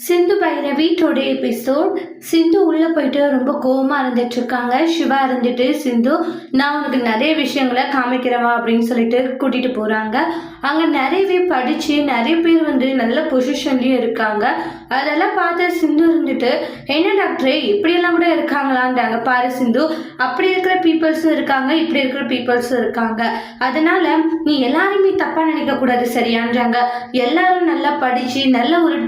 சிந்து Bhairavi today episode Sindhu உள்ளே போயிட்டு ரொம்ப கோவமாக இருந்துட்டு இருக்காங்க. சிவா இருந்துட்டு சிந்து நான் உனக்கு நிறைய விஷயங்களை காமிக்கிறவா அப்படின்னு சொல்லிட்டு கூட்டிகிட்டு போகிறாங்க அங்கே நிறையவே படித்து நிறைய பேர் வந்து நல்ல பொசிஷன்லேயும் இருக்காங்க. அதெல்லாம் பார்த்து சிந்து இருந்துட்டு என்ன டாக்டரே இப்படியெல்லாம் கூட இருக்காங்களான்றாங்க. பாரு சிந்து அப்படி இருக்கிற பீப்புள்ஸும் இருக்காங்க இப்படி இருக்கிற பீப்புள்ஸும் இருக்காங்க. அதனால் நீ எல்லாருமே தப்பாக நினைக்கக்கூடாது சரியான்றாங்க. எல்லாரும் நல்லா படித்து நல்ல ஒரு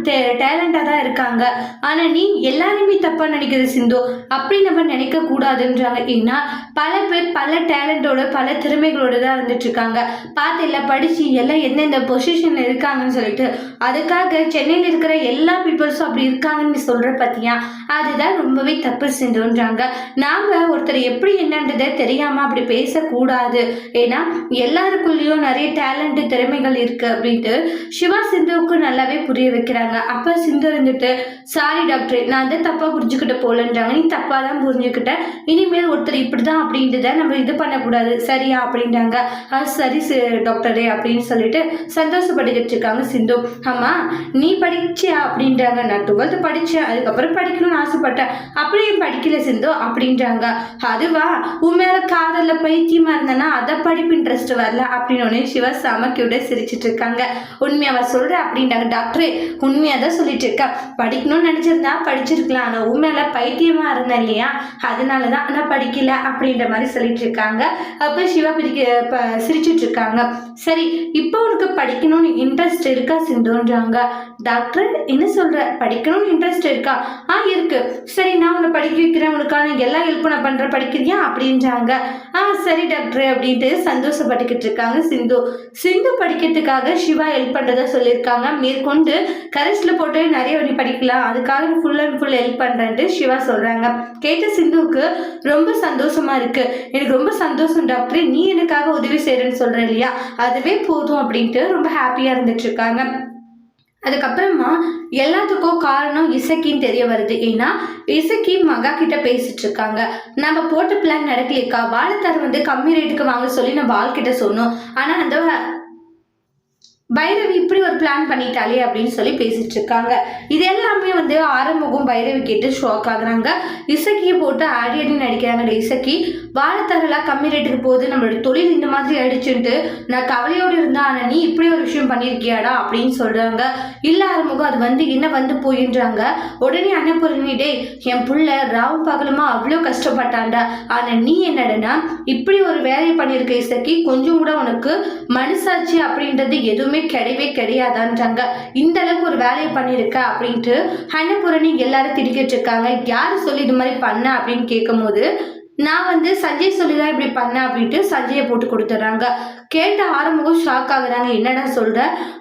டேலண்ட் டேலண்டாக தான் இருக்காங்க. ஆனால் நீ எல்லாருமே தப்பாக நினைக்கிறது சிந்து. அப்படி நம்ம நினைக்க கூடாதுன்றாங்க. ஏன்னா பல பேர் பல டேலண்டோட பல திறமைகளோட தான் இருந்துட்டு இருக்காங்க பார்த்து எல்லாம் படித்து எல்லாம் எந்தெந்த பொசிஷனில் இருக்காங்கன்னு சொல்லிட்டு அதுக்காக சென்னையில் இருக்கிற எல்லா பீப்புள்ஸும் அப்படி இருக்காங்கன்னு நீ சொல்கிற பார்த்தியா அதுதான் ரொம்பவே தப்பு சிந்துன்றாங்க. நாம் ஒருத்தர் எப்படி என்னன்றதை தெரியாமல் அப்படி பேசக்கூடாது. ஏன்னா எல்லாருக்குள்ளேயும் நிறைய டேலண்ட் திறமைகள் இருக்குது அப்படின்ட்டு சிவா சிந்துவுக்கு நல்லாவே புரிய வைக்கிறாங்க. அப்போ சிந்து இருந்துட்டு சாரி டாக்டர் நான் வந்து தப்பாக புரிஞ்சுக்கிட்ட போலன்றாங்க நீ தப்பாக தான் புரிஞ்சுக்கிட்ட. இனிமேல் ஒருத்தர் இப்படி தான் அப்படின்றத நம்ம இது பண்ணக்கூடாது. சரியா? அப்படின்றாங்க. ஆ சரி டாக்டரே அப்படின்னு சொல்லிட்டு சந்தோஷப்பட்டுக்கிட்டு இருக்காங்க சிந்து. ஆமாம் நீ படிச்சியா? அப்படின்றாங்க. நான் டுவெல்த்து படித்தேன் அதுக்கப்புறம் படிக்கணும்னு ஆசைப்பட்டேன். அப்படியும் படிக்கல சிந்து அப்படின்றாங்க. அதுவா? உன் மேலே காதலில் பைத்தியமாக இருந்தேன்னா அதை படிப்பு இன்ட்ரெஸ்ட் வரல அப்படின்னு உடனே சிவா சமக்கியோட சிரிச்சிட்டு இருக்காங்க. உண்மையாக சொல்கிற அப்படின்றாங்க. டாக்டரே உண்மையாக தான் சொல்லிட்டு இருக்கா? படிக்கணும்னு நினச்சிருந்தா படிச்சிருக்கலாம். ஆனால் உண்மையில பைத்தியமாக இருந்தேன் இல்லையா? அதனால தான் நான் படிக்கல அப்படின்ற மாதிரி சொல்லிட்டு இருக்காங்க. அப்போ சிவா பிடிக்க சிரிச்சிட்டு இருக்காங்க. சரி இப்போ உனக்கு படிக்கணும்னு இன்ட்ரெஸ்ட் இருக்கா சிந்துன்றாங்க. டாக்டர் என்ன சொல்கிற படிக்கணும்னு இன்ட்ரெஸ்ட் இருக்கா? ஆ இருக்கு. சரி நான் உன்னை படிக்க வைக்கிறேன். உனக்கான எல்லா ஹெல்ப்பும் நான் பண்ணுறேன் படிக்கிறியா? அப்படின்றாங்க. ஆ சரி டாக்டர் அப்படின்ட்டு சந்தோஷப்பட்டுக்கிட்டு இருக்காங்க சிந்து. சிந்து படிக்கிறதுக்காக சிவா ஹெல்ப் பண்ணுறதா சொல்லியிருக்காங்க. மேற்கொண்டு கரஸ்டில் போட்டு நிறைய வழி படிக்கலாம். அதுக்காக ஃபுல் அண்ட் ஃபுல் ஹெல்ப் பண்ணுறேன்ட்டு சிவா சொல்கிறாங்க கேட்ட சிந்துவுக்கு ரொம்ப சந்தோஷமாக இருக்குது எனக்கு ரொம்ப சந்தோஷம் டாக்டர். நீ எனக்காக உதவி செய்கிறேன்னு சொல்கிற இல்லையா? அதுவே போதும் அப்படின்ட்டு ரொம்ப ஹாப்பியாக இருந்துட்டுருக்காங்க அதுக்கப்புறமா எல்லாத்துக்கும் காரணம் இசக்கின்னு தெரிய வருது. ஏன்னா இசக்கி மகா கிட்ட பேசிட்டு இருக்காங்க. நம்ம போட்ட பிளான் நடக்கலைக்கா வாழைத்தார் வந்து கம்மி ரேட்டுக்கு வாங்க சொல்லி நம்ம ஆள்கிட்ட சொன்னோம். ஆனால் அந்த பைரவி இப்படி ஒரு பிளான் பண்ணிட்டாலே அப்படின்னு சொல்லி பேசிட்டு இருக்காங்க. இது எல்லாமே வந்து ஆரம்பமும் பைரவி கேட்டு ஷாக் ஆகுறாங்க. இசக்கியை போட்டு ஆடி அடி நடிக்கிறாங்க இசக்கி. வாழத்தகலாம் கம்மி ரேட்டுக்கு போகுது நம்மளோட தொழில் இந்த மாதிரி அடிச்சுட்டு நான் கவலையோடு இருந்தா ஆனால் நீ இப்படி ஒரு விஷயம் பண்ணியிருக்கியாடா அப்படின்னு சொல்றாங்க. இல்ல ஆரம்பகம் அது வந்து என்ன வந்து போயின்றாங்க. உடனே அன்னபூரணி என் புள்ள ராவும் பகலுமா அவ்வளோ கஷ்டப்பட்டான்டா. ஆனால் நீ என்னடனா இப்படி ஒரு வேலையை பண்ணியிருக்க இசக்கி. கொஞ்சம் கூட உனக்கு மனசாட்சி அப்படின்றது எதுவுமே கிடையவே கிடையாதான்றாங்க. இந்த அளவுக்கு ஒரு வேலையை பண்ணியிருக்க அப்படின்ட்டு அன்னபூரணி எல்லாரும் திரிக்கிட்டு இருக்காங்க. யார் சொல்லி இது மாதிரி பண்ண அப்படின்னு கேட்கும்போது நான் வந்து சஞ்சய் சொல்லி தான் இப்படி பண்ணேன் அப்படின்ட்டு சஞ்சயை போட்டு கொடுத்துட்றாங்க. கேட்ட ஆரம்பம் ஷாக் ஆகுறாங்க. என்னடா சொல்ற?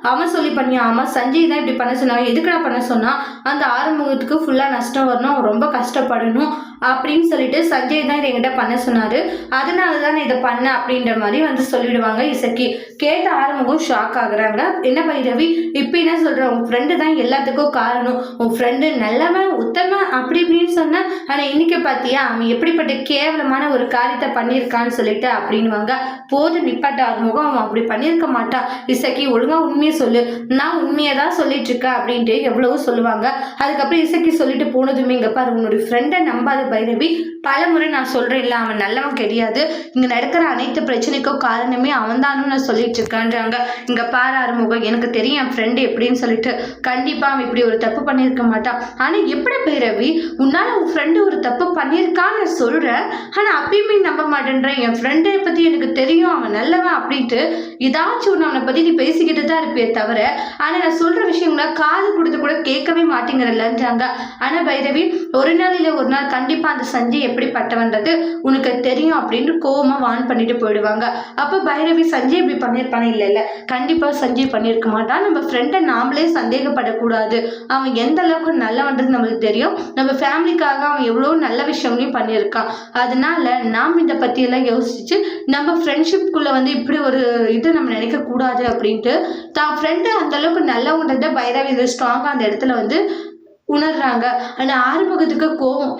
அவன் சொல்லி பண்ணியா ஆமாம் சஞ்சய் தான் இப்படி பண்ண சொன்னாங்க எதுக்குடா பண்ண சொன்னா அந்த ஆறுமுகத்துக்கு ஃபுல்லாக நஷ்டம் வரணும். அவன் ரொம்ப கஷ்டப்படணும். அப்படின்னு சொல்லிட்டு சஞ்சய் தான் இதை என்கிட்ட பண்ண சொன்னாரு. அதனால தான் இதை பண்ண அப்படின்ற மாதிரி வந்து சொல்லிடுவாங்க இசக்கி. கேட்ட ஆறுமுகம் ஷாக் ஆகுறாங்க. என்ன பைரவி இப்போ என்ன சொல்ற? உன் ஃப்ரெண்டு தான் எல்லாத்துக்கும் காரணம். உன் ஃப்ரெண்டு நல்லவன் உத்தமன் அப்படி இப்படின்னு சொன்னேன் ஆனால் இன்னைக்கு பார்த்தியா அவன் எப்படிப்பட்ட கேவலமான ஒரு காரியத்தை பண்ணியிருக்கான்னு சொல்லிட்டு அப்படின்வாங்க போது நிப்பாட்ட ஆறுமுகம். அவன் அப்படி பண்ணியிருக்க மாட்டான். இசக்கி ஒழுங்கா உண்மையை சொல்லு. நான் உண்மையை தான் சொல்லிட்டு இருக்கேன் அப்படின்ட்டு எவ்வளவோ சொல்லுவாங்க. அதுக்கப்புறம் இசக்கி சொல்லிட்டு போனதுமே இங்க பாரு உன்னுடைய ஃப்ரெண்டை நம்பாத பைரவி. பல முறை நான் சொல்றேன் இல்ல அவன் நல்லவன் கிடையாது. இங்க நடக்கிற அனைத்து பிரச்சனைக்கும் காரணமே அவன் நான் சொல்லிட்டு இருக்கான்றாங்க. இங்க பாரு ஆறுமுகம் எனக்கு தெரியும் என் ஃப்ரெண்டு எப்படின்னு சொல்லிட்டு. கண்டிப்பா அவன் இப்படி ஒரு தப்பு பண்ணியிருக்க மாட்டான். ஆனா எப்படி பைரவி உன்னால உன் ஃப்ரெண்டு ஒரு தப்பு பண்ணியிருக்கான்னு நான் சொல்றேன். ஆனா அப்பயுமே நம்ப மாட்டேன்றேன். என் ஃப்ரெண்டை பத்தி எனக்கு தெரியும் அவன் நல்லவன் அப்படின்ட்டு. ஏதாச்சும் ஒன்று அவனை பத்தி நீ பேசிக்கிட்டு தான் இருப்பியே தவிர ஆனா நான் சொல்ற விஷயங்கள காது கொடுத்து கூட கேட்கவே மாட்டேங்கிறல்லன்றாங்க ஆனா பைரவி ஒரு நாள் இல்லை ஒரு நாள் கண்டிப்பாக அந்த சஞ்சய் எப்படிப்பட்டவன்றது உனக்கு தெரியும் அப்படின்னு கோவமாக வான் பண்ணிட்டு போயிடுவாங்க. அப்போ பைரவி சஞ்சய் இப்படி பண்ணியிருப்பானே? இல்லை இல்லை. கண்டிப்பாக சஞ்சய் பண்ணியிருக்க மாட்டான். நம்ம ஃப்ரெண்டை நாமளே சந்தேகப்படக்கூடாது. அவன் எந்த அளவுக்கு நல்லவன்றது நம்மளுக்கு தெரியும். நம்ம ஃபேமிலிக்காக அவன் எவ்வளோ நல்ல விஷயங்களையும் பண்ணியிருக்கான். அதனால நாம் இதை பற்றியெல்லாம் யோசிச்சு நம்ம ஃப்ரெண்ட்ஷிப்குள்ளே வந்து இப்படி ஒரு இது நம்ம நினைக்கக்கூடாது அப்படின்ட்டு தான் ஃப்ரெண்டு அந்த அளவுக்கு நல்லவன்றத பைரவி ஸ்ட்ராங்காக அந்த இடத்துல வந்து உணர்றாங்க. ஆனால் ஆறுமுகத்துக்கு கோவம்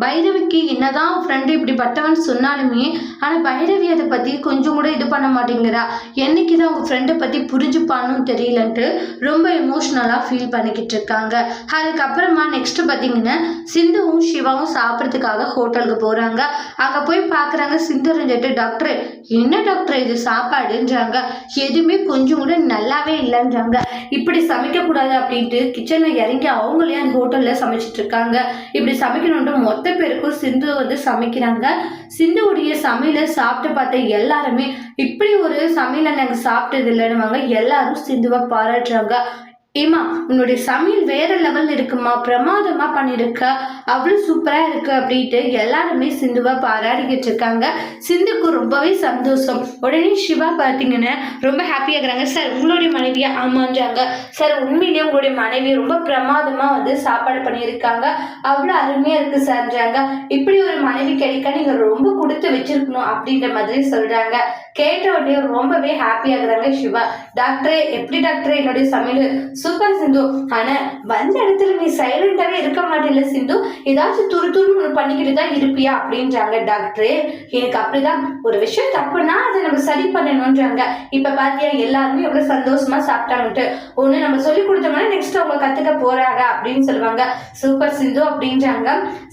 பைரவிக்கு என்னதான் ஃப்ரெண்டு இப்படி பட்டவன் சொன்னாலுமே ஆனால் பைரவி அதை பற்றி கொஞ்சம் கூட இது பண்ண மாட்டேங்கிறா. என்னைக்கு தான் அவங்க ஃப்ரெண்டை பற்றி புரிஞ்சுப்பான்னு தெரியலன்ட்டு ரொம்ப எமோஷ்னலாக ஃபீல் பண்ணிக்கிட்டு இருக்காங்க. அதுக்கப்புறமா நெக்ஸ்ட் பார்த்தீங்கன்னா சிந்துவும் சிவாவும் சாப்பிட்றதுக்காக ஹோட்டலுக்கு போகிறாங்க அங்கே போய் பார்க்குறாங்க சிந்து இருந்துட்டு டாக்டர் என்ன டாக்டர் இது சாப்பாடுன்றாங்க. எதுவுமே கொஞ்சம் கூட நல்லாவே இல்லைன்றாங்க. இப்படி சமைக்கக்கூடாது அப்படின்ட்டு கிச்சனில் இறங்கி அவங்களே அந்த ஹோட்டலில் சமைச்சிட்டு இருக்காங்க. இப்படி சமைக்கணுன்ட்டு மொத்த பேருக்கும் சிந்து வந்து சமைக்கிறாங்க. சிந்துவுடைய சமையலை சாப்பிட்டு பார்த்த எல்லாருமே இப்படி ஒரு சமையலை நாங்கள் சாப்பிட்டது இல்லைன்னுவாங்க. எல்லாரும் சிந்துவை பாராட்டுறாங்க. ஏமா உன்னுடைய சமையல் வேற லெவல்ல இருக்குமா? பிரமாதமா பண்ணிருக்க. அவ்வளோ சூப்பரா இருக்கு அப்படின்ட்டு எல்லாருமே சிந்துவை பாராட்டிக்கிட்டு இருக்காங்க. சிந்துக்கு ரொம்பவே சந்தோஷம். உடனே சிவா பார்த்தீங்கன்னா ரொம்ப ஹாப்பியாகிறாங்க சார் உங்களுடைய மனைவியா ஆமான்றாங்க. சார் உண்மையிலேயே உங்களுடைய மனைவி ரொம்ப பிரமாதமா வந்து சாப்பாடு பண்ணியிருக்காங்க. அவ்வளோ அருமையா இருக்கு சார்ன்றாங்க. இப்படி ஒரு மனைவி கிடைக்க நீங்க ரொம்ப கொடுத்து வச்சிருக்கணும் அப்படின்ற மாதிரி சொல்றாங்க. கேட்ட உடனே ரொம்பவே ஆகுறாங்க சிவா. டாக்டரே எப்படி டாக்டரே என்னுடைய சமையல் சூப்பர் சிந்து. ஆனா வந்த இடத்துல நீ சைலண்டாவே இருக்க மாட்டேல சிந்து? ஏதாச்சும் துரு துருன்னு பண்ணிக்கிட்டு தான் இருப்பியா? அப்படின்றாங்க டாக்டரே எனக்கு அப்படிதான். ஒரு விஷயம் தப்புனா அதை நம்ம சரி பண்ணணும்ன்றாங்க. இப்ப பாத்தியா எல்லாருமே எவ்வளவு சந்தோஷமா சாப்பிட்டாங்கட்டு ஒண்ணு நம்ம சொல்லி கொடுத்தோம்னா நெக்ஸ்ட் அவங்க கத்துக்க போறாங்க அப்படின்னு சொல்லுவாங்க. சூப்பர் சிந்து அப்படின்றாங்க.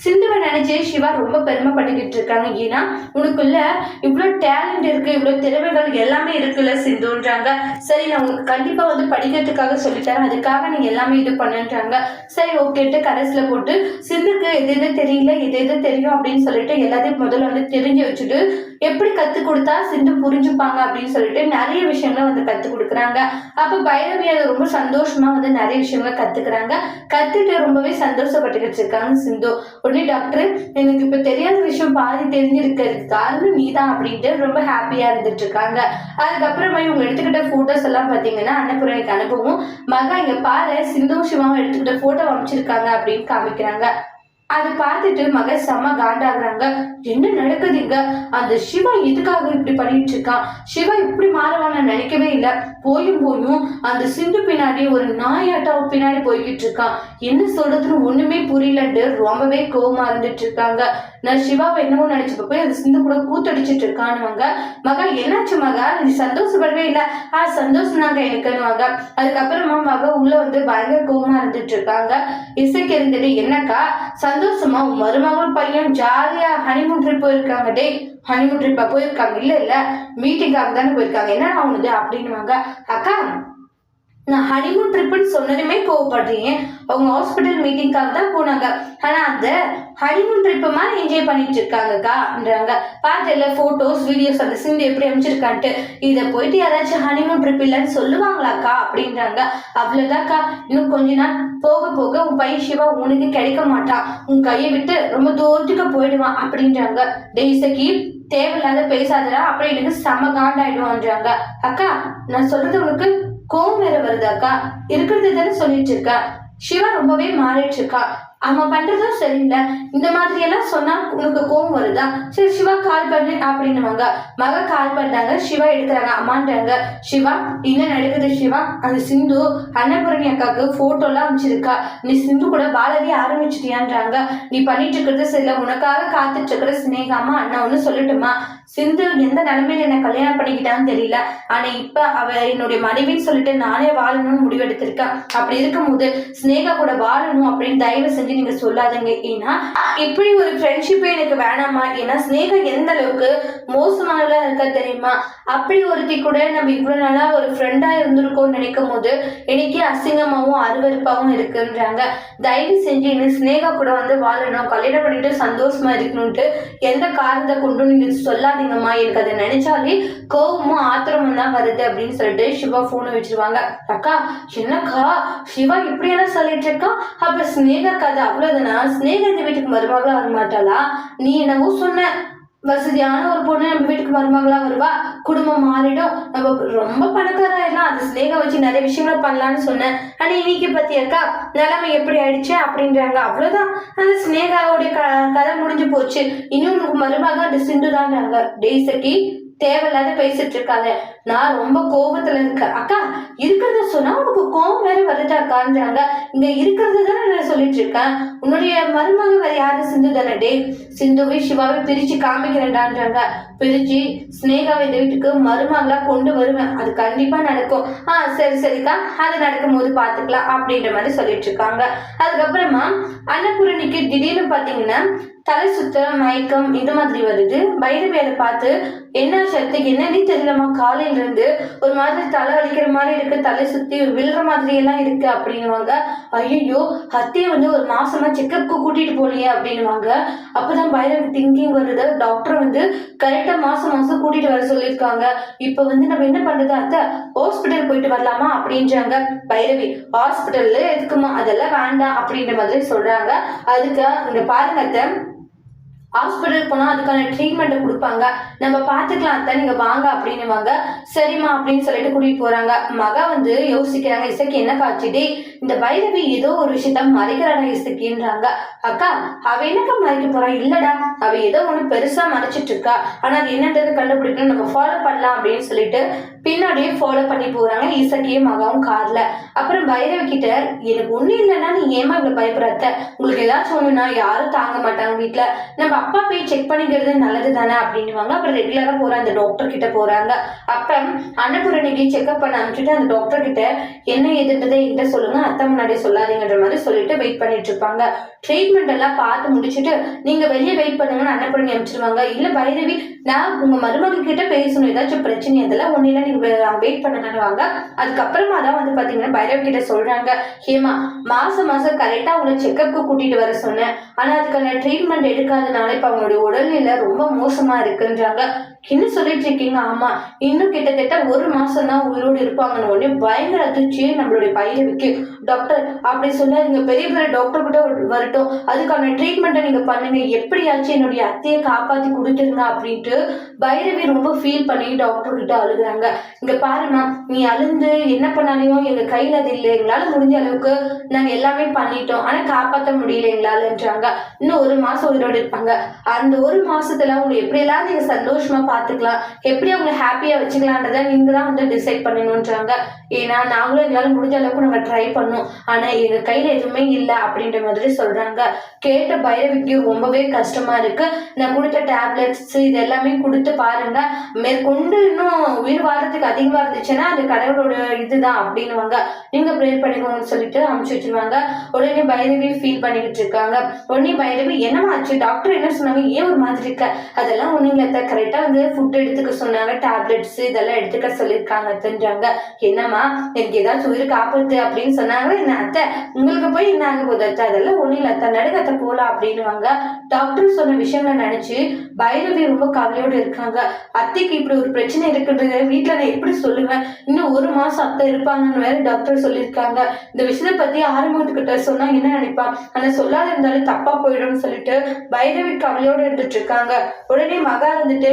சிந்துவை நினைச்சே சிவா ரொம்ப பெருமைப்பட்டுக்கிட்டு இருக்காங்க. ஏன்னா உனக்குள்ள இவ்வளோ டேலண்ட் இருக்கு இவ்வளோ திறமைகள் எல்லாமே இருக்குல்ல சிந்துன்றாங்க. சரி நான் உங்களுக்கு கண்டிப்பா வந்து படிக்கிறதுக்காக சொல்லித்தரேன். அதுக்காக நீங்க எல்லாமே இது பண்ணுன்றாங்க. சரி ஓகேட்டு கரஸ்ல போட்டு சிந்துக்கு எது எது தெரியல எது எது தெரியும் அப்படின்னு சொல்லிட்டு எல்லாத்தையும் முதல்ல வந்து தெரிஞ்சு வச்சுட்டு எப்படி கத்து கொடுத்தா சிந்து புரிஞ்சுப்பாங்க அப்படின்னு சொல்லிட்டு நிறைய விஷயங்களை வந்து கத்து கொடுக்குறாங்க. அப்ப பைரவி அதை ரொம்ப சந்தோஷமா வந்து நிறைய விஷயங்களை கத்துக்கிறாங்க. கத்துட்டு ரொம்பவே சந்தோஷப்பட்டுக்கிட்டு இருக்காங்க சிந்து. உடனே டாக்டர் எனக்கு இப்ப தெரியாத விஷயம் பாதி தெரிஞ்சிருக்கிறதுக்கு காரணம் நீதான் அப்படின்ட்டு ரொம்ப ஹாப்பியா இருந்துட்டு இருக்காங்க. அதுக்கப்புறமா இவங்க எடுத்துக்கிட்ட போட்டோஸ் எல்லாம் பாத்தீங்கன்னா அன்னபுரனுக்கு அனுப்பவும் மகா இங்க பாரு சிந்து சிவாவும் எடுத்துக்கிட்ட போட்டோ அமைச்சிருக்காங்க அப்படின்னு காமிக்கிறாங்க. அதை பார்த்துட்டு மக செம்ம காண்டாகுறாங்க. என்ன நடக்குதுங்க அந்த சிவா எதுக்காக இப்படி பண்ணிட்டு இருக்கான்? சிவா இப்படி மாறுவான்னு நினைக்கவே இல்லை. போயும் போயும் அந்த சிந்து பின்னாடி ஒரு நாயாட்டம் பின்னாடி போய்கிட்டு இருக்கான். என்ன சொல்றதுன்னு ஒண்ணுமே புரியலன்ட்டு ரொம்பவே கோவமா இருந்துட்டு இருக்காங்க. நான் சிவாவை என்னவோ நினைச்சப்ப போய் அந்த சிந்து கூட கூத்தடிச்சிட்டு இருக்கானுவாங்க. மகா என்னாச்சு மகா நீ சந்தோஷப்படவே இல்லை. ஆ சந்தோஷம் நாங்க எனக்குன்னுவாங்க. அதுக்கப்புறமா மகா உள்ள வந்து பயங்கர கோவமா இருந்துட்டு இருக்காங்க. இசைக்கு இருந்துட்டு என்னக்கா? சந்தோஷமா உன் மருமகளும் பையன் ஜாலியா ஹனிமூன் ட்ரிப் போயிருக்காங்க. டேய் ஹனிமூன் ட்ரிப்பா போயிருக்காங்க. இல்ல இல்ல மீட்டிங்காக தானே போயிருக்காங்க. என்ன ஆகுனது அப்படின்னுவாங்க. அக்கா நான் ஹனிமூன் ட்ரிப்புன்னு சொன்னதுமே கோவப்படுறீங்க. அவங்க ஹாஸ்பிட்டல் மீட்டிங்காக தான் போனாங்க. ஆனால் அந்த ஹனிமூன் ட்ரிப்பு மாதிரி என்ஜாய் பண்ணிட்டு இருக்காங்கக்கான்றாங்க பார்த்தல ஃபோட்டோஸ் வீடியோஸ் அந்த சிந்து எப்படி அமைச்சிருக்கான்ட்டு இதை போயிட்டு யாராச்சும் ஹனிமூன் ட்ரிப் இல்லைன்னு சொல்லுவாங்களாக்கா அப்படின்றாங்க. அவ்வளோதான்க்கா இன்னும் கொஞ்ச நாள் போக போக உன் பையன் சிவா உனக்கு கிடைக்க மாட்டான். உன் கையை விட்டு ரொம்ப தூரத்துக்கு போயிடுவான் அப்படின்றாங்க. டெய்ஸகி தேவையில்லாத பேசாதடா அப்படி எனக்கு செம காண்டாயிடுவான்றாங்க. அக்கா நான் சொல்றது உனக்கு கோவம் வேற வருது அக்கா. இருக்கிறது தானே சொல்லிட்டு இருக்கா? சிவா ரொம்பவே மாறிட்டு இருக்கா. அவன் பண்றதும் சரியில்லை. இந்த மாதிரி எல்லாம் சொன்னா உனக்கு கோவம் வருதா? சரி சிவா கால் பண்ணு அப்படின்னுவாங்க. மக கால் பண்ணாங்க சிவா எடுக்கிறாங்க. அம்மான்றாங்க. சிவா என்ன நடக்குது சிவா? அந்த சிந்து அன்னபூரணி அக்காவுக்கு போட்டோ எல்லாம் அமைச்சிருக்கா நீ சிந்து கூட பாலதி ஆரம்பிச்சிட்டியான்றாங்க. நீ பண்ணிட்டு இருக்கிறது சரியில்லை. உனக்காக காத்துட்டு இருக்கிற சினேகாமா அண்ணா ஒண்ணு சொல்லட்டுமா? சிந்து எந்த நிலைமையில என்ன கல்யாணம் பண்ணிக்கிட்டான்னு தெரியல. ஆனா இப்ப அவ என்னுடைய மனைவின்னு சொல்லிட்டு நானே வாழணும்னு முடிவெடுத்திருக்கா. அப்படி இருக்கும்போது ஸ்னேகா கூட வாழணும் அப்படின்னு தயவு செஞ்சு நீங்க சொல்லாதீங்க. ஏன்னா இப்படி ஒரு ஃப்ரெண்ட்ஷிப்பே எனக்கு வேணாமா? ஏன்னா ஸ்னேகா எந்த அளவுக்கு மோசமானதா இருக்கா தெரியுமா? அப்படி ஒருத்தி கூட நம்ம இவ்வளவு நாளா ஒரு ஃப்ரெண்டா இருந்திருக்கோம்னு நினைக்கும் போது எனக்கே அசிங்கமாவும் அருவறுப்பாவும் இருக்குன்றாங்க. தயவு செஞ்சு இன்னும் ஸ்னேகா கூட வந்து வாழணும். கல்யாணம் பண்ணிட்டு சந்தோஷமா இருக்கணும்ட்டு எந்த காரணத்தை கொண்டும் நீங்க சொல்லாதீங்கம்மா எனக்கு அதை நினைச்சாலே கோவமும் ஆத்திரமும் தான் வருது அப்படின்னு சொல்லிட்டு சிவா போனை வச்சிருவாங்க. அக்கா என்னக்கா சிவா இப்படியெல்லாம் சொல்லிட்டு இருக்கா? அப்ப ஸ்னேகர் கதை அவ்வளவுதானா? ஸ்னேகர் வீட்டுக்கு மருமகளா வர மாட்டாளா நீ என்னவோ சொன்ன. வசதியான ஒரு பொண்ணு நம்ம வீட்டுக்கு மருமகளா வருவா குடும்பம் மாறிடும். நம்ம ரொம்ப பணக்காராயிடலாம் அது ஸ்னேகம் வச்சு நிறைய விஷயங்களை பண்ணலாம்னு சொன்னேன். ஆனா இன்னைக்கு பத்தியாக்கா நிலைமை எப்படி ஆயிடுச்சு அப்படின்றாங்க. அவ்வளவுதான். அந்த ஸ்னேகாவுடைய க கதை முடிஞ்சு போச்சு. இன்னும் உனக்கு மருமக அந்த சிந்து தான்றாங்க டேய் சகி தேவையில்லாத பேசிட்டு இருக்காத நான் ரொம்ப கோபத்துல இருக்கேன். அக்கா இருக்கிறத சொன்னா உனக்கு கோபம் வேற வருதாக்கான்றாங்க இங்க இருக்கிறது தானே நான் சொல்லிட்டு இருக்கேன். உன்னுடைய மருமக வேற யாரு சிந்து தானே? டே சிந்துவை சிவாவை பிரிச்சு காமிக்கிறேன்டான்றாங்க பிரிச்சு ஸ்னேகாவை இந்த வீட்டுக்கு மருமகளா கொண்டு வருவேன். அது கண்டிப்பா நடக்கும். ஆ சரி சரிக்கா. அது நடக்கும் போது பாத்துக்கலாம் அப்படின்ற மாதிரி சொல்லிட்டு இருக்காங்க. அதுக்கப்புறமா அன்னபூரணிக்கு திடீர்னு பாத்தீங்கன்னா தலை சுத்தம் மயக்கம் இந்த மாதிரி வருது. பைரவியரை பார்த்து என்ன சத்துக்கு என்னன்னே தெரியலம்மா. காலையில இருந்து ஒரு மாதிரி தலை வலிக்கிற மாதிரி இருக்கு. தலை சுத்தி விழுற மாதிரி எல்லாம் இருக்கு அப்படின்னுவாங்க. ஐயோ ஹத்திய வந்து ஒரு மாசமா செக்கப்க்கு கூட்டிட்டு போலியே அப்படின்னுவாங்க. அப்பதான் பைரவி திங்கிங் வருது. டாக்டர் வந்து கரெக்டா மாசம் மாசம் கூட்டிட்டு வர சொல்லியிருக்காங்க. இப்ப வந்து நம்ம என்ன பண்றது அத்தை? ஹாஸ்பிட்டல் போயிட்டு வரலாமா அப்படின்றாங்க. பைரவி ஹாஸ்பிட்டல்ல எதுக்குமா அதெல்லாம் வேண்டாம் அப்படின்ற மாதிரி சொல்றாங்க. அதுக்கு இங்க பாருங்க அத்தை. ஹாஸ்பிட்டல் போனால் அதுக்கான ட்ரீட்மெண்ட்டை கொடுப்பாங்க. நம்ம பார்த்துக்கலாம் அத்தை நீங்கள் வாங்க அப்படின்னுவாங்க. சரிம்மா அப்படின்னு சொல்லிட்டு கூட்டிகிட்டு போகிறாங்க மகா வந்து யோசிக்கிறாங்க இசைக்கு என்ன காட்சிடி இந்த பைரவி ஏதோ ஒரு விஷயத்த மறைக்கிறாடா இசைக்குன்றாங்க. அக்கா அவ என்னக்கா மறைக்க போறா? இல்லடா அவ ஏதோ ஒன்று பெருசா மறைச்சிட்டு இருக்கா. ஆனா அது என்னன்றது கண்டுபிடிக்கணும் நம்ம ஃபாலோ பண்ணலாம் அப்படின்னு சொல்லிட்டு பின்னாடியே ஃபாலோ பண்ணி போறாங்க இசக்கியும் மகாவும் கார்ல. அப்புறம் பைரவி கிட்ட எனக்கு ஒன்றும் இல்லைன்னா நீ ஏமா இவ்வளோ பயப்படுறத உங்களுக்கு ஏதாச்சும் ஒன்றுனா யாரும் தாங்க மாட்டாங்க வீட்ல. நம்ம அப்பா போய் செக் பண்ணிக்கிறது நல்லது தானே அப்படின்னுவாங்க. அப்புறம் ரெகுலரா போற அந்த டாக்டர் கிட்ட போறாங்க. அப்ப அன்னபூரணிக்கு செக்அப் பண்ண அனுப்பிச்சுட்டு அந்த டாக்டர் கிட்ட என்ன எதுன்றதை என்கிட்ட சொல்லுங்க. அத்தை முன்னாடி சொல்லாதீங்கன்ற மாதிரி சொல்லிட்டு வெயிட் பண்ணிட்டு இருப்பாங்க. ட்ரீட்மெண்ட் எல்லாம் பார்த்து முடிச்சுட்டு நீங்க வெளியே வெயிட் பண்ணுங்கன்னு அன்னபூரணி அனுப்பிச்சிருவாங்க. இல்ல பைரவி நான் உங்க மருமகள் கிட்ட பேசணும். ஏதாச்சும் பிரச்சனை அதெல்லாம் ஒன்றும் நீங்க வெயிட் பண்ணுங்கன்னுவாங்க அதுக்கப்புறமா தான் வந்து பாத்தீங்கன்னா பைரவி கிட்ட சொல்றாங்க. ஹேமா மாசம் மாசம் கரெக்டா உங்களை செக்கப்புக்கு கூட்டிட்டு வர சொன்னேன். ஆனா அதுக்கான ட்ரீட்மெண்ட் எடுக்காதனால இப்போ அவங்களுடைய உடல்நிலை ரொம்ப மோசமா இருக்குன்றாங்க. என்ன சொல்லிட்டு இருக்கீங்க? ஆமா இன்னும் கிட்டத்தட்ட ஒரு மாசம் தான் உயிரோடு இருப்பாங்கன்னு உடனே பயங்கர அதிர்ச்சியே நம்மளுடைய பைரவிக்கு டாக்டர் அப்படி சொல்லாதீங்க பெரிய பெரிய டாக்டர் கூட வரட்டும். அதுக்கான ட்ரீட்மெண்ட்டை நீங்க பண்ணுங்க. எப்படியாச்சும் என்னுடைய அத்தையை காப்பாத்தி கொடுத்துருங்க அப்படின்ட்டு பைரவி ரொம்ப ஃபீல் பண்ணி டாக்டர் கிட்ட அழுகுறாங்க. இங்க பாருமா நீ அழுந்து என்ன பண்ணாலையும் எங்க கையில அது இல்லை. எங்களால முடிஞ்ச அளவுக்கு நாங்க எல்லாமே பண்ணிட்டோம். ஆனா காப்பாற்ற முடியல எங்களாலன்றாங்க. இன்னும் ஒரு மாசம் உயிரோடு இருப்பாங்க. அந்த ஒரு மாசத்துல அவங்க எப்படியெல்லாம் நீங்க சந்தோஷமா பார்த்துக்கலாம் எப்படி அவங்க ஹாப்பியாக வச்சுக்கலான்றதை நீங்கள் தான் வந்து டிசைட் பண்ணணுன்றாங்க. ஏன்னா நாங்களும் எங்களால் முடிஞ்ச அளவுக்கு நாங்கள் ட்ரை பண்ணோம். ஆனால் எங்கள் கையில் எதுவுமே இல்லை அப்படின்ற மாதிரி சொல்கிறாங்க கேட்ட பைரவிக்கு ரொம்பவே கஷ்டமாக இருக்குது நான் கொடுத்த டேப்லெட்ஸ் இது எல்லாமே கொடுத்து பாருங்க. மேற்கொண்டு இன்னும் உயிர் வாழ்றதுக்கு அதிகமாக இருந்துச்சுன்னா அது கடவுளோட இதுதான் அப்படின்னுவாங்க. நீங்கள் ப்ரேயர் பண்ணிக்கோங்கன்னு சொல்லிட்டு அமுச்சு வச்சுருவாங்க. உடனே பைரவி ஃபீல் பண்ணிக்கிட்டு இருக்காங்க. உடனே பைரவி என்னமா ஆச்சு? டாக்டர் என்ன சொன்னாங்க? ஏன் ஒரு மாதிரி இருக்க? அதெல்லாம் ஒன்றும் இல்லை கரெக்டாக வந்து ஃபுட் எடுத்துக்க சொன்னாங்க டேப்லெட்ஸ் இதெல்லாம் எடுத்துக்க சொல்லியிருக்காங்க தெரிஞ்சாங்க என்னம்மா எனக்கு ஏதாச்சும் உயிருக்கு ஆபத்து அப்படின்னு சொன்னாங்க என்ன அத்தை? உங்களுக்கு போய் என்ன ஆக போகுது அத்தை? அதெல்லாம் ஒண்ணும் இல்லை அத்தை. நடுக்கத்தை போலாம் அப்படின்னுவாங்க. டாக்டர் சொன்ன விஷயங்களை நினைச்சு பைரவி ரொம்ப கவலையோடு இருக்காங்க. அத்தைக்கு இப்படி ஒரு பிரச்சனை இருக்குன்றத வீட்டில் நான் எப்படி சொல்லுவேன்? இன்னும் ஒரு மாசம் அத்தை இருப்பாங்கன்னு வேற டாக்டர் சொல்லியிருக்காங்க. இந்த விஷயத்தை பத்தி ஆரம்பத்துக்கிட்ட சொன்னா என்ன நினைப்பான்? ஆனா சொல்லாத இருந்தாலும் தப்பா போயிடும்னு சொல்லிட்டு பைரவி கவலையோடு இருந்துட்டு இருக்காங்க. உடனே மகா இருந்துட்டு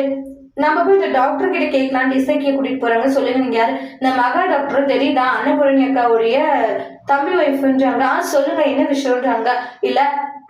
நம்ம போய் இந்த டாக்டர் கிட்ட கேட்கலாம் இசைக்கிய கூட்டிட்டு போறாங்க. சொல்லுங்க நீங்க யாரு? இந்த மகா டாக்டர் தெரியுதா? அன்னபூரணி அக்காவுடைய தம்பி ஒய்ஃப்ன்றாங்க ஆ சொல்லுங்க என்ன விஷயம்ன்றாங்க. இல்ல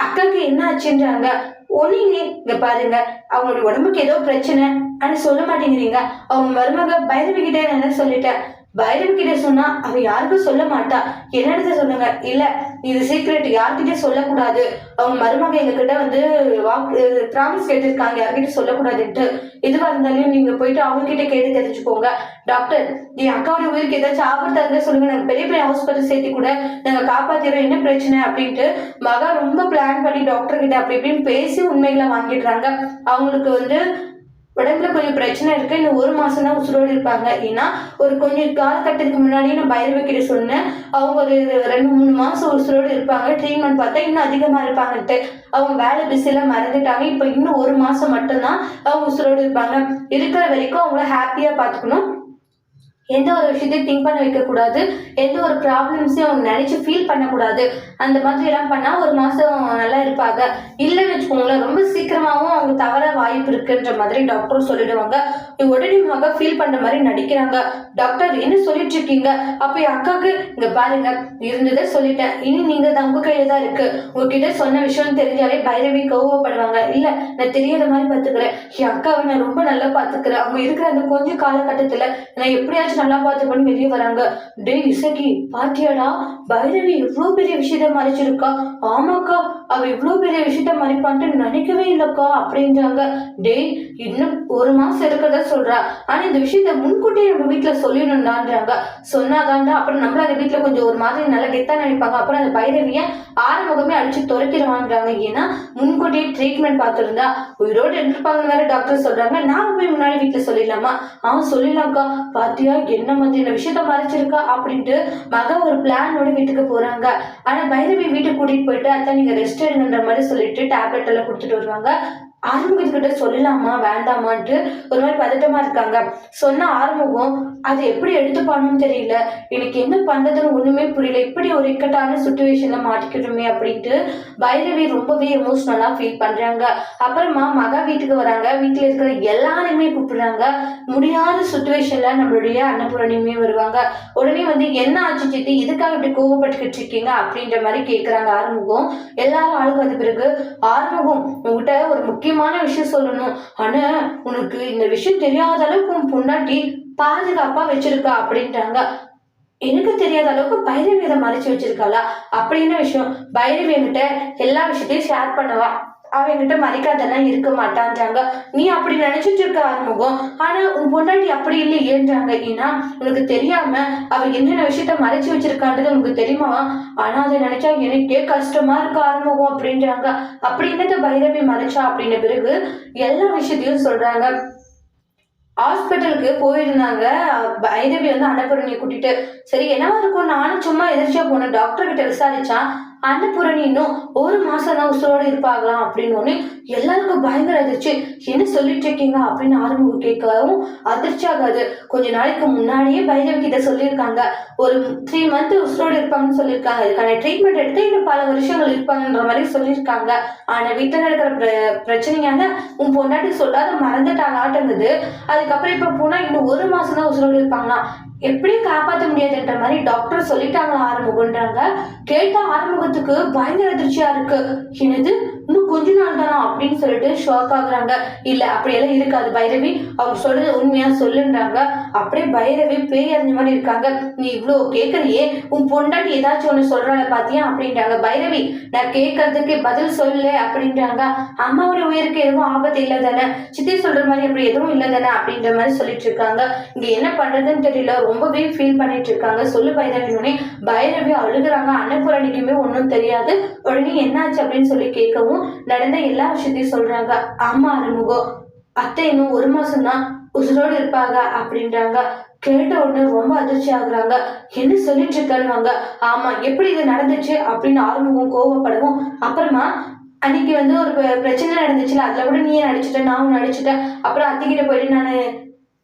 அக்காக்கு என்ன ஆச்சுன்றாங்க. ஒன்னிங்க இங்க பாருங்க. அவங்களுடைய உடம்புக்கு ஏதோ பிரச்சனை. ஆனா சொல்ல மாட்டேங்கிறீங்க. அவங்க மருமக பைரவி கிட்டே நான் என்ன சொல்லிட்டேன்? பைரன் கிட்ட சொன்னா அவ யாருக்கும் சொல்ல மாட்டா. என்னிடத்த சொல்லுங்க. இல்ல இது சீக்ரெட் யார்கிட்டயும் சொல்லக்கூடாது. அவங்க மருமக எங்க கிட்ட வந்து வாக்கு ப்ராமிஸ் கேட்டிருக்காங்க. யார்கிட்ட சொல்லக்கூடாதுன்ட்டு. எதுவா இருந்தாலும் நீங்க போயிட்டு அவங்க கிட்ட கேட்டு தெரிஞ்சுக்கோங்க. டாக்டர் என் அக்காவோட உயிருக்கு ஏதாச்சும் ஆபத்தா இருந்தா சொல்லுங்க. நாங்க பெரிய பெரிய ஹாஸ்பிட்டல் சேர்த்து கூட நாங்க காப்பாத்திரோம் என்ன பிரச்சனை அப்படின்ட்டு மகா ரொம்ப பிளான் பண்ணி டாக்டர் கிட்ட அப்படி இப்படின்னு பேசி உண்மைகளை வாங்கிடுறாங்க. அவங்களுக்கு வந்து உடம்புல கொஞ்சம் பிரச்சனை இருக்கு. இன்னும் ஒரு மாசம் தான் உசுரோடு இருப்பாங்க. ஏன்னா ஒரு கொஞ்சம் காலகட்டத்துக்கு முன்னாடியே நான் பயிர் சொன்னேன். அவங்க ஒரு ரெண்டு மூணு மாசம் உசுரோடு இருப்பாங்க. ட்ரீட்மெண்ட் பார்த்தா இன்னும் அதிகமா இருப்பாங்கன்ட்டு. அவங்க வேலை பிஸிலாம் மறந்துட்டாங்க. இப்போ இன்னும் ஒரு மாசம் மட்டும்தான் அவங்க உசுரோடு இருப்பாங்க. இருக்கிற வரைக்கும் அவங்கள ஹாப்பியா பார்த்துக்கணும். எந்த ஒரு விஷயத்தையும் திங்க் பண்ண வைக்கக்கூடாது. எந்த ஒரு ப்ராப்ளம்ஸையும் அவங்க நினச்சி ஃபீல் பண்ணக்கூடாது. அந்த மாதிரி எல்லாம் பண்ணால் ஒரு மாதம் நல்லா இருப்பாங்க. இல்லைன்னு வச்சுக்கோங்களேன் ரொம்ப சீக்கிரமாகவும் அவங்க தவற வாய்ப்பு இருக்குன்ற மாதிரி டாக்டர் சொல்லிடுவாங்க. உடனே ஃபீல் பண்ணுற மாதிரி நடிக்கிறாங்க. டாக்டர் என்ன சொல்லிட்டு இருக்கீங்க அப்போ என் அக்காவுக்கு இங்கே பாருங்க இருந்ததை சொல்லிட்டேன். இனி நீங்கள் தான் உங்கள் கையில் தான் இருக்கு. உங்ககிட்ட சொன்ன விஷயம் தெரிஞ்சாலே பைரவி கோவப்படுவாங்க. இல்லை நான் தெரியாத மாதிரி பார்த்துக்கிறேன். என் அக்காவை நான் ரொம்ப நல்லா பார்த்துக்கிறேன். அவங்க இருக்கிற அந்த கொஞ்ச காலகட்டத்தில் நான் எப்படியாச்சும் நல்லா பார்த்துப்பேன்னு வெளியே வராங்க. டே இசக்கி பாத்தியாடா? பைரவி இவ்வளோ பெரிய விஷயத்த மறைச்சிருக்கா? ஆமாக்கா அவ இவ்வளோ பெரிய விஷயத்த மறைப்பான்ட்டு நினைக்கவே இல்லைக்கா அப்படின்றாங்க. டேய் இன்னும் ஒரு மாசம் இருக்கிறத சொல்றா. ஆனா இந்த விஷயத்த முன்கூட்டியே நம்ம வீட்டுல சொல்லிடணும்டான்றாங்க. சொன்னாதான்டா அப்புறம் நம்மள அந்த வீட்டுல கொஞ்சம் ஒரு மாதிரி நல்லா கெத்தா நினைப்பாங்க. அப்புறம் அந்த பைரவிய ஆரம்பமே அடிச்சு துறைக்கிறவான்றாங்க ஏன்னா முன்கூட்டியே ட்ரீட்மெண்ட் பார்த்துருந்தா. உயிரோடு இருந்திருப்பாங்கன்னு வேற டாக்டர் சொல்றாங்க. நாம போய் முன்னாடி வீட்டுல சொல்லிடலாமா? அவன் சொல்லிடலாம்க்கா. பாத்தியா என்ன மாதிரியான விஷயத்த மறைச்சிருக்கா அப்படின்ட்டு மக ஒரு பிளானோட வீட்டுக்கு போறாங்க. ஆனா பைரவி வீட்டுக்கு கூட்டிட்டு போயிட்டு அத்தான் நீங்க ரெஸ்ட் எடுங்கன்ற மாதிரி சொல்லிட்டு டேப்லெட் எல்லாம் கொடுத்துட்டு வருவாங்க. ஆறுமுகத்துக்கிட்ட சொல்லலாமா? வேண்டாமான்ட்டு ஒரு மாதிரி பதட்டமா இருக்காங்க. சொன்ன ஆறுமுகம் அது எப்படி எடுத்துப்பானுன்னு தெரியல. எனக்கு என்ன பண்றதுன்னு ஒண்ணுமே புரியல. இப்படி ஒரு இக்கட்டான சுச்சுவேஷன்ல மாட்டிக்கிட்டோமே அப்படின்ட்டு பைரவி ரொம்பவே எமோஷனலா ஃபீல் பண்றாங்க. அப்புறமா மகா வீட்டுக்கு வராங்க. வீட்டுல இருக்கிற எல்லாருமே கூப்பிடுறாங்க. முடியாத சுச்சுவேஷன்ல நம்மளுடைய அன்னபூரணியுமே வருவாங்க. உடனே வந்து என்ன ஆச்சு சித்தி? இதுக்காக இப்படி கோவப்பட்டுக்கிட்டு இருக்கீங்க? அப்படின்ற மாதிரி கேக்குறாங்க ஆறுமுகம். எல்லாரும் ஆளுக்கு வந்த பிறகு ஆறுமுகம் உங்ககிட்ட ஒரு முக்கியமான விஷயம் சொல்லணும். ஆனா உனக்கு இந்த விஷயம் தெரியாத அளவுக்கு உன் பொண்டாட்டி பாதுகாப்பா வச்சிருக்கா அப்படின்றாங்க எனக்கு தெரியாத அளவுக்கு பைரவி இதை மறைச்சு வச்சிருக்காளா? அப்படின்னு விஷயம்? பைரவி என்கிட்ட எல்லா விஷயத்தையும் ஷேர் பண்ணவா. அவ என்கிட்ட மறைக்காதெல்லாம் இருக்க மாட்டான்றாங்க. நீ அப்படி நினைச்சிட்டு இருக்க ஆரம்பம் ஆனா உன் பொண்டாட்டி அப்படி இல்லையேன்றாங்க ஏன்னா உனக்கு தெரியாம அவ என்னென்ன விஷயத்த மறைச்சு வச்சிருக்கான்றது உனக்கு தெரியுமா? ஆனா அதை நினைச்சா எனக்கே கஷ்டமா இருக்க ஆரம்பம் அப்படின்றாங்க. அப்படி என்னத்த பைரவி மறைச்சா அப்படின்ன பிறகு எல்லா விஷயத்தையும் சொல்றாங்க. ஹாஸ்பிட்டலுக்கு போயிருந்தாங்க. பைரவி வந்து அன்னபூரணியை கூட்டிட்டு சரி என்னவா இருக்கும்? நானும் சும்மா எதிர்ச்சியா போனேன். டாக்டர் கிட்ட விசாரிச்சா அன்னபூரணி இன்னும் ஒரு மாசம் தான் உசுரோடு இருப்பாங்களாம் அப்படின்னு ஒன்று எல்லாருக்கும் பயங்கர அதிர்ச்சி. என்ன சொல்லிட்டு இருக்கீங்க? அப்படின்னு ஆரம்பம் கேட்கவும் அதிர்ச்சி ஆகாது. கொஞ்ச நாளைக்கு முன்னாடியே பைரவி கிட்ட சொல்லியிருக்காங்க. ஒரு த்ரீ மந்த் உசுரோடு இருப்பாங்கன்னு சொல்லியிருக்காங்க. இதுக்கான ட்ரீட்மெண்ட் எடுத்து இன்னும் பல வருஷங்கள் இருப்பாங்கன்ற மாதிரி சொல்லியிருக்காங்க. ஆனா வீட்டில் நடக்கிற பிர பிரச்சனையால உன் பொண்டாட்டி சொல்லாத மறந்துட்டாளாட்டுங்குது. அதுக்கப்புறம் இப்போ போனால் இன்னும் ஒரு மாசம் தான் உசுரோடு இருப்பாங்களாம். எப்படியும் காப்பாற்ற முடியாதுன்ற மாதிரி டாக்டர் சொல்லிட்டாங்களா ஆறுமுகன்றாங்க. கேட்ட ஆறுமுகத்துக்கு பயங்கர அதிர்ச்சியா இருக்கு. என்னது? இன்னும் கொஞ்ச நாள் தானா அப்படின்னு சொல்லிட்டு ஷாக் ஆகுறாங்க. இல்ல அப்படியெல்லாம் இருக்காது பைரவி. அவங்க சொல்றது உண்மையா சொல்லுன்றாங்க. அப்படியே பைரவி பேய் அறிஞ்ச மாதிரி இருக்காங்க. நீ இவ்வளோ கேட்கறியே உன் பொண்டாட்டி ஏதாச்சும் ஒன்று சொல்றாள பாத்தியா? அப்படின்றாங்க. பைரவி நான் கேட்கறதுக்கு பதில் சொல்லு அப்படின்றாங்க. அம்மாவோட உயிருக்கு எதுவும் ஆபத்து இல்லை தானே? சித்தி சொல்ற மாதிரி அப்படி எதுவும் இல்லை தானே? அப்படின்ற மாதிரி சொல்லிட்டு இருக்காங்க. இங்க என்ன பண்றதுன்னு தெரியல. ரொம்பவே ஃபீல் பண்ணிட்டு இருக்காங்க. சொல்லு பைரவினே பைரவி அழுகுறாங்க. அன்னபூரணிக்குமே ஒன்றும் தெரியாது. உடனே என்னாச்சு அப்படின்னு சொல்லி கேட்கவும் நடந்த எல்லா விஷயத்தையும் சொல்றாங்க. ஆமா அறுமுகம் அத்தை இன்னும் ஒரு மாசம் தான் உசுரோடு இருப்பாங்க அப்படின்றாங்க. கேட்ட உடனே ரொம்ப அதிர்ச்சி ஆகுறாங்க. என்ன சொல்லிட்டு இருக்காங்க ஆமா எப்படி இது நடந்துச்சு அப்படின்னு ஆறுமுகம் கோவப்படவும் அப்புறமா அன்னைக்கு வந்து ஒரு பிரச்சனை நடந்துச்சுல அதுல கூட நீயே நடிச்சிட்ட நானும் நடிச்சிட்டேன் அப்புறம் அத்திக்கிட்ட போயிட்டு நான்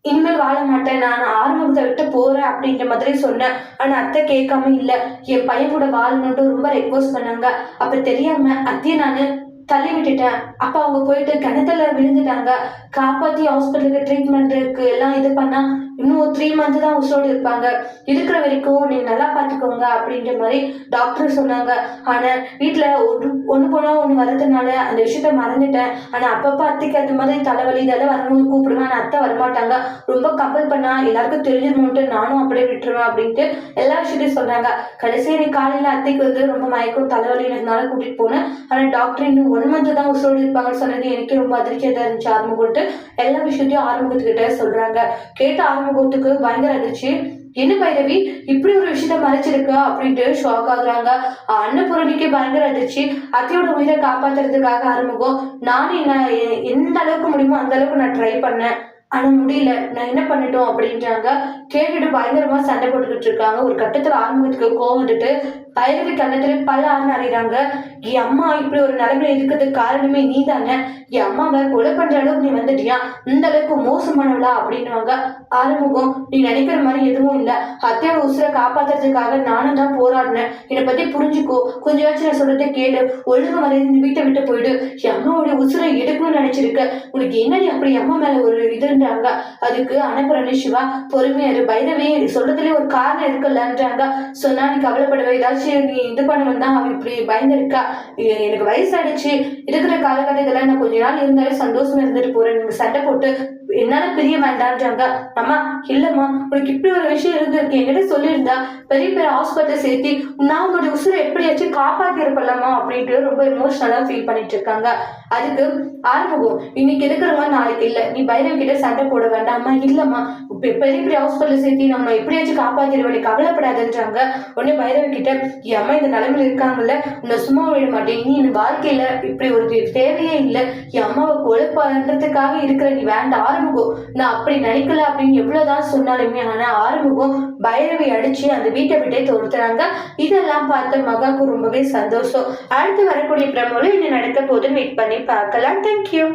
இனிமேல் வாழ மாட்டேன் நான் ஆறுமுகத்தை விட்டு போறேன் அப்படின்ற மாதிரி சொன்னேன். ஆனா அத்தை கேட்காம இல்ல. என் பையன் கூட வாழணும்ட்டு ரொம்ப ரெக்வஸ்ட் பண்ணாங்க. அப்ப தெரியாம அத்தையை நான் தள்ளி விட்டுட்டேன். அப்ப அவங்க போயிட்டு கிணத்துல விழுந்துட்டாங்க. காப்பாத்தி ஹாஸ்பிட்டலுக்கு ட்ரீட்மெண்ட்டுக்கு எல்லாம் இது பண்ணா இன்னும் ஒரு த்ரீ மந்த் தான் உசோடு இருப்பாங்க. இருக்கிற வரைக்கும் நீங்க நல்லா பார்த்துக்கோங்க அப்படின்ற மாதிரி டாக்டர் சொன்னாங்க. ஆனா வீட்டுல ஒன்று ஒன்று போனா ஒன்று வர்றதுனால அந்த விஷயத்த மறந்துட்டேன். ஆனா அப்பப்போ அத்தைக்கு அந்த மாதிரி தலைவலி இதெல்லாம் வரும்போது கூப்பிடுவேன் ஆனா அத்தை வரமாட்டாங்க. ரொம்ப கம்பல் பண்ணா எல்லாருக்கும் தெரிஞ்சிருமோன்ட்டு நானும் அப்படியே விட்டுருவேன் அப்படின்ட்டு எல்லா விஷயத்தையும் சொல்றாங்க கடைசியா நீ காலையில அத்தைக்கு வந்து ரொம்ப மயக்கம் தலைவலினால கூட்டிட்டு போனேன். ஆனா டாக்டர் இன்னும் ஒன் மந்த் தான் உசோடு இருப்பாங்கன்னு சொன்னது எனக்கே ரொம்ப அதிர்ச்சியா இருந்துச்சு. ஆரம்பம் எல்லா விஷயத்தையும் ஆரம்பத்துக்கிட்ட சொல்றாங்க. கேட்ட ஆரம்பத்துக்கு பயங்கர அதிர்ச்சி. என்ன பைரவி இப்படி ஒரு விஷயத்த மறைச்சிருக்கா? அப்படின்ட்டு ஷாக் ஆகுறாங்க. அன்னபூரணிக்கு பயங்கர அதிர்ச்சி. அத்தையோட உயிரை காப்பாத்துறதுக்காக ஆரம்பம் நானும் என்ன எந்த அளவுக்கு முடியுமோ அந்த அளவுக்கு நான் ட்ரை பண்ணேன். ஆனா முடியல. நான் என்ன பண்ணிட்டோம்? அப்படின்றாங்க. கேட்டுட்டு பயங்கரமா சண்டை போட்டுக்கிட்டு இருக்காங்க. ஒரு கட்டத்துல ஆரம்பத்துக்கு கோவம் வந்துட்டு பைரவி கண்ணத்துல பல ஆறு அறையிறாங்க என் அம்மா இப்படி ஒரு நிலைமையில இருக்கிறதுக்கு காரணமே நீ தானே என் அம்மாவை கொலை பண்ற அளவுக்கு நீ வந்துட்டியா? இந்த அளவுக்கு மோசமானவளா? அப்படின்னுவாங்க. ஆறுமுகம் நீ நினைக்கிற மாதிரி எதுவும் இல்ல. அத்தையோட உசுரை காப்பாத்துறதுக்காக நானும் தான் போராடினேன். என்னை பத்தி புரிஞ்சுக்கோ. கொஞ்சமாச்சும் நான் சொல்றதை கேளு. ஒழுங்கு மறைந்து இந்த வீட்டை விட்டு போயிடு. என் அம்மாவோட உசுரை எடுக்கணும்னு நினைச்சிருக்க. உனக்கு என்னடி அப்படி அம்மா மேல ஒரு இதுன்றாங்க அதுக்கு அனுப்புறேன் சிவா. பொறுமையா இரு. பைரவி சொல்றதுலயே ஒரு காரணம் இருக்குல்லன்றாங்க. சொன்னா நீ கவலைப்படவே ஏதாச்சும் நீ இது பண்ணுவேன் தான் அவன் இப்படி பயந்துருக்கா. எனக்கு வயசாயிடுச்சு. இருக்கிற காலகட்டத்துல நான் கொஞ்ச நாள் இருந்தாலே சந்தோஷமா இருந்துட்டு போறேன். சட்டை சண்டை போட்டு என்னால பிரிய வேண்டான்றாங்க அம்மா இல்லம்மா உனக்கு இப்படி ஒரு விஷயம் இருந்திருக்கு. என்கிட்ட சொல்லியிருந்தா பெரிய பெரிய ஹாஸ்பிட்டல் சேர்த்தி நான் உன்னோட உசுரை எப்படியாச்சும் காப்பாத்திருப்பலாமா அப்படின்ட்டு ரொம்ப எமோஷனலா ஃபீல் பண்ணிட்டு இருக்காங்க. அதுக்கு ஆறுமுகம் இன்னைக்கு இருக்கிறவங்க நாளைக்கு இல்ல. நீ பைரவ கிட்ட சண்டை போட வேண்டாம். அம்மா இல்லம்மா. பெரிய பெரிய ஹாஸ்பிட்டல் சேர்த்தி நம்ம எப்படியாச்சும் காப்பாத்திடுவேன் கவலைப்படாதுன்றாங்க. உடனே பைரவ கிட்ட என் அம்மா இந்த நிலைமையில இருக்காங்கல்ல. உன்னை சும்மா விட மாட்டேன். நீ என் வாழ்க்கையில இப்படி ஒரு தேவையே இல்லை. என் அம்மாவை கொலை இருக்கிற நீ வேண்டாம். ஆறுமுகம். நான் அப்படி நினைக்கல அப்படின்னு எவ்வளவுதான் சொன்னாலுமே ஆனா ஆறுமுகம் பைரவி அடிச்சு அந்த வீட்டை விட்டே துரத்துறாங்க. இதெல்லாம் பார்த்து மகாக்கு ரொம்பவே சந்தோஷம். அடுத்து வரக்கூடிய பிரமோல என்ன நடக்க போது மீட் பண்ணி பார்க்கலாம். தேங்க்யூ